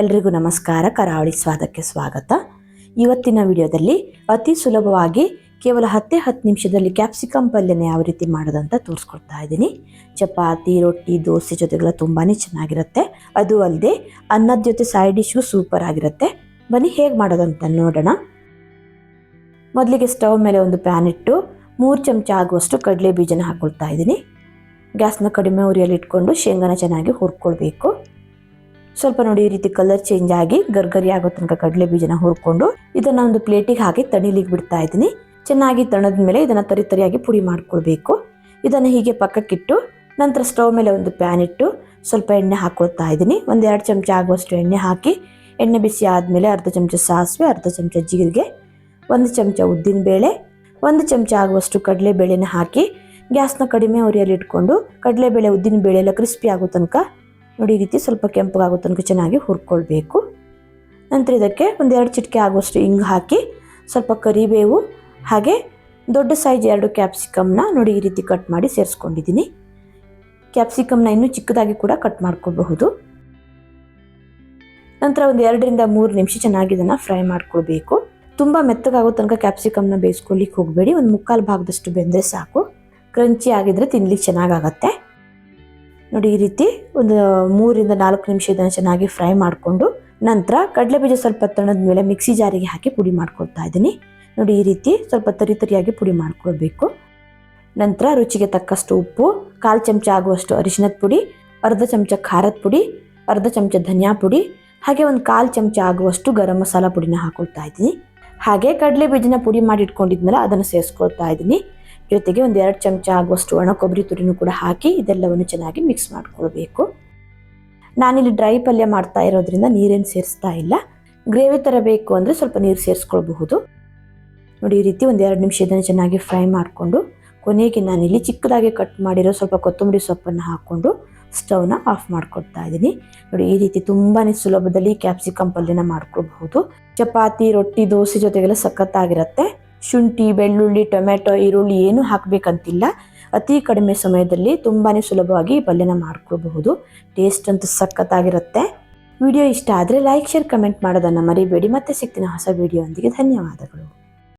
ಎಲ್ರಿಗೂ ನಮಸ್ಕಾರ. ಕರಾವಳಿ ಸ್ವಾದಕ್ಕೆ ಸ್ವಾಗತ. ಇವತ್ತಿನ ವಿಡಿಯೋದಲ್ಲಿ ಅತಿ ಸುಲಭವಾಗಿ ಕೇವಲ ಹತ್ತೇ ಹತ್ತು ನಿಮಿಷದಲ್ಲಿ ಕ್ಯಾಪ್ಸಿಕಮ್ ಪಲ್ಯನ ಯಾವ ರೀತಿ ಮಾಡೋದಂತ ತೋರಿಸ್ಕೊಡ್ತಾ ಇದ್ದೀನಿ. ಚಪಾತಿ, ರೊಟ್ಟಿ, ದೋಸೆ ಜೊತೆಗೆಲ್ಲ ತುಂಬಾ ಚೆನ್ನಾಗಿರುತ್ತೆ. ಅದು ಅಲ್ಲದೆ ಅನ್ನದ ಜೊತೆ ಸೈಡ್ ಡಿಶ್ಗೂ ಸೂಪರ್ ಆಗಿರುತ್ತೆ. ಬನ್ನಿ ಹೇಗೆ ಮಾಡೋದಂತ ನೋಡೋಣ. ಮೊದಲಿಗೆ ಸ್ಟವ್ ಮೇಲೆ ಒಂದು ಪ್ಯಾನ್ ಇಟ್ಟು ಮೂರು ಚಮಚ ಆಗುವಷ್ಟು ಕಡಲೆ ಬೀಜನ ಹಾಕ್ಕೊಳ್ತಾ ಇದ್ದೀನಿ. ಗ್ಯಾಸ್ನ ಕಡಿಮೆ ಉರಿಯಲ್ಲಿ ಇಟ್ಕೊಂಡು ಶೇಂಗಾನ ಚೆನ್ನಾಗಿ ಹುರ್ಕೊಳ್ಬೇಕು. ಸ್ವಲ್ಪ ನೋಡಿ ಈ ರೀತಿ ಕಲರ್ ಚೇಂಜ್ ಆಗಿ ಗರ್ಗರಿ ಆಗೋ ತನಕ ಕಡಲೆ ಬೀಜನ ಹುರ್ಕೊಂಡು ಇದನ್ನ ಒಂದು ಪ್ಲೇಟಿಗೆ ಹಾಕಿ ತಣಿಲಿಕ್ಕೆ ಬಿಡ್ತಾ ಇದ್ದೀನಿ. ಚೆನ್ನಾಗಿ ತಣದ ಮೇಲೆ ಇದನ್ನ ತರಿ ತರಿಯಾಗಿ ಪುಡಿ ಮಾಡ್ಕೊಳ್ಬೇಕು. ಇದನ್ನು ಹೀಗೆ ಪಕ್ಕಕ್ಕಿಟ್ಟು ನಂತರ ಸ್ಟವ್ ಮೇಲೆ ಒಂದು ಪ್ಯಾನ್ ಇಟ್ಟು ಸ್ವಲ್ಪ ಎಣ್ಣೆ ಹಾಕೊಳ್ತಾ ಇದ್ದೀನಿ. ಒಂದು ಎರಡು ಚಮಚ ಆಗುವಷ್ಟು ಎಣ್ಣೆ ಹಾಕಿ ಎಣ್ಣೆ ಬಿಸಿ ಆದಮೇಲೆ ಅರ್ಧ ಚಮಚ ಸಾಸಿವೆ, ಅರ್ಧ ಚಮಚ ಜೀರಿಗೆ, ಒಂದು ಚಮಚ ಉದ್ದಿನ ಬೇಳೆ, ಒಂದು ಚಮಚ ಆಗುವಷ್ಟು ಕಡಲೆ ಬೇಳೆನ ಹಾಕಿ ಗ್ಯಾಸ್ನ ಕಡಿಮೆ ಉರಿಯಲ್ಲಿ ಇಟ್ಕೊಂಡು ಕಡಲೆಬೇಳೆ ಉದ್ದಿನ ಬೇಳೆ ಎಲ್ಲ ಕ್ರಿಸ್ಪಿ ಆಗೋ ತನಕ ನೋಡಿ, ಈ ರೀತಿ ಸ್ವಲ್ಪ ಕೆಂಪಗಾಗೋ ತನಕ ಚೆನ್ನಾಗಿ ಹುರ್ಕೊಳ್ಬೇಕು. ನಂತರ ಇದಕ್ಕೆ ಒಂದೆರಡು ಚಿಟಿಕೆ ಆಗುವಷ್ಟು ಹಿಂಗೆ ಹಾಕಿ, ಸ್ವಲ್ಪ ಕರಿಬೇವು, ಹಾಗೆ ದೊಡ್ಡ ಸೈಜ್ ಎರಡು ಕ್ಯಾಪ್ಸಿಕಮ್ನ ನೋಡಿ, ಈ ರೀತಿ ಕಟ್ ಮಾಡಿ ಸೇರಿಸ್ಕೊಂಡಿದ್ದೀನಿ. ಕ್ಯಾಪ್ಸಿಕಮ್ನ ಇನ್ನೂ ಚಿಕ್ಕದಾಗಿ ಕೂಡ ಕಟ್ ಮಾಡ್ಕೋಬಹುದು ನಂತರ ಒಂದು ಎರಡರಿಂದ ಮೂರು ನಿಮಿಷ ಚೆನ್ನಾಗಿ ಇದನ್ನು ಫ್ರೈ ಮಾಡ್ಕೊಳ್ಬೇಕು. ತುಂಬ ಮೆತ್ತಗಾಗೋ ತನಕ ಕ್ಯಾಪ್ಸಿಕಮ್ನ ಬೇಯಿಸ್ಕೊಳ್ಳಿಕ್ಕೆ ಹೋಗಬೇಡಿ. ಒಂದು ಮುಕ್ಕಾಲು ಭಾಗದಷ್ಟು ಬೆಂದರೆ ಸಾಕು. ಕ್ರಂಚಿ ಆಗಿದ್ರೆ ತಿನ್ಲಿಕ್ಕೆ ಚೆನ್ನಾಗಾಗತ್ತೆ. ನೋಡಿ ಈ ರೀತಿ ಒಂದು ಮೂರಿಂದ ನಾಲ್ಕು ನಿಮಿಷ ಇದನ್ನು ಚೆನ್ನಾಗಿ ಫ್ರೈ ಮಾಡಿಕೊಂಡು ನಂತರ ಕಡಲೆ ಬೀಜ ಸ್ವಲ್ಪ ತಣದ ಮೇಲೆ ಮಿಕ್ಸಿ ಜಾರಿಗೆ ಹಾಕಿ ಪುಡಿ ಮಾಡ್ಕೊಳ್ತಾ ಇದ್ದೀನಿ. ನೋಡಿ ಈ ರೀತಿ ಸ್ವಲ್ಪ ತರಿ ತರಿಯಾಗಿ ಪುಡಿ ಮಾಡ್ಕೊಳ್ಬೇಕು. ನಂತರ ರುಚಿಗೆ ತಕ್ಕಷ್ಟು ಉಪ್ಪು, ಕಾಲು ಚಮಚ ಆಗುವಷ್ಟು ಅರಿಶಿನದ ಪುಡಿ, ಅರ್ಧ ಚಮಚ ಖಾರದ ಪುಡಿ, ಅರ್ಧ ಚಮಚ ಧನಿಯಾ ಪುಡಿ, ಹಾಗೆ ಒಂದು ಕಾಲು ಚಮಚ ಆಗುವಷ್ಟು ಗರಂ ಮಸಾಲ ಪುಡಿನ ಹಾಕೊಳ್ತಾ ಇದ್ದೀನಿ. ಹಾಗೆ ಕಡಲೆ ಬೀಜನ ಪುಡಿ ಮಾಡಿ ಇಟ್ಕೊಂಡಿದ್ನಲ್ಲ ಅದನ್ನು ಸೇರಿಸ್ಕೊಳ್ತಾ ಇದ್ದೀನಿ. ಜೊತೆಗೆ ಒಂದು ಎರಡು ಚಮಚ ಆಗುವಷ್ಟು ಒಣ ಕೊಬ್ಬರಿ ತುರಿನೂ ಕೂಡ ಹಾಕಿ ಇದೆಲ್ಲವನ್ನು ಚೆನ್ನಾಗಿ ಮಿಕ್ಸ್ ಮಾಡ್ಕೊಳ್ಬೇಕು. ನಾನಿಲ್ಲಿ ಡ್ರೈ ಪಲ್ಯ ಮಾಡ್ತಾ ಇರೋದ್ರಿಂದ ನೀರೇನು ಸೇರಿಸ್ತಾ ಇಲ್ಲ. ಗ್ರೇವಿ ಥರ ಬೇಕು ಅಂದರೆ ಸ್ವಲ್ಪ ನೀರು ಸೇರಿಸ್ಕೊಳ್ಬಹುದು. ನೋಡಿ, ಈ ರೀತಿ ಒಂದು ಎರಡು ನಿಮಿಷ ಇದನ್ನು ಚೆನ್ನಾಗಿ ಫ್ರೈ ಮಾಡಿಕೊಂಡು, ಕೊನೆಗೆ ನಾನಿಲ್ಲಿ ಚಿಕ್ಕದಾಗಿ ಕಟ್ ಮಾಡಿರೋ ಸ್ವಲ್ಪ ಕೊತ್ತಂಬರಿ ಸೊಪ್ಪನ್ನು ಹಾಕ್ಕೊಂಡು ಸ್ಟವ್ನ ಆಫ್ ಮಾಡ್ಕೊಳ್ತಾ ಇದ್ದೀನಿ ನೋಡಿ, ಈ ರೀತಿ ತುಂಬಾ ಸುಲಭದಲ್ಲಿ ಕ್ಯಾಪ್ಸಿಕಮ್ ಪಲ್ಯನ ಮಾಡ್ಕೊಳ್ಬಹುದು. ಚಪಾತಿ, ರೊಟ್ಟಿ, ದೋಸೆ ಜೊತೆಗೆಲ್ಲ ಸಖತ್ತಾಗಿರುತ್ತೆ. ಶುಂಠಿ, ಬೆಳ್ಳುಳ್ಳಿ, ಟೊಮೆಟೊ, ಈರುಳ್ಳಿ ಏನೂ ಹಾಕಬೇಕಂತಿಲ್ಲ. ಅತಿ ಕಡಿಮೆ ಸಮಯದಲ್ಲಿ ತುಂಬಾ ಸುಲಭವಾಗಿ ಪಲ್ಯನ ಮಾಡ್ಕೊಳ್ಬಹುದು. ಟೇಸ್ಟ್ ಅಂತೂ ಸಖತ್ತಾಗಿರುತ್ತೆ. ವಿಡಿಯೋ ಇಷ್ಟ ಆದರೆ ಲೈಕ್ ಶೇರ್ ಕಮೆಂಟ್ ಮಾಡೋದನ್ನು ಮರಿಬೇಡಿ. ಮತ್ತೆ ಸಿಗ್ತೀನಿ ಹೊಸ ವಿಡಿಯೋ ಧನ್ಯವಾದಗಳು.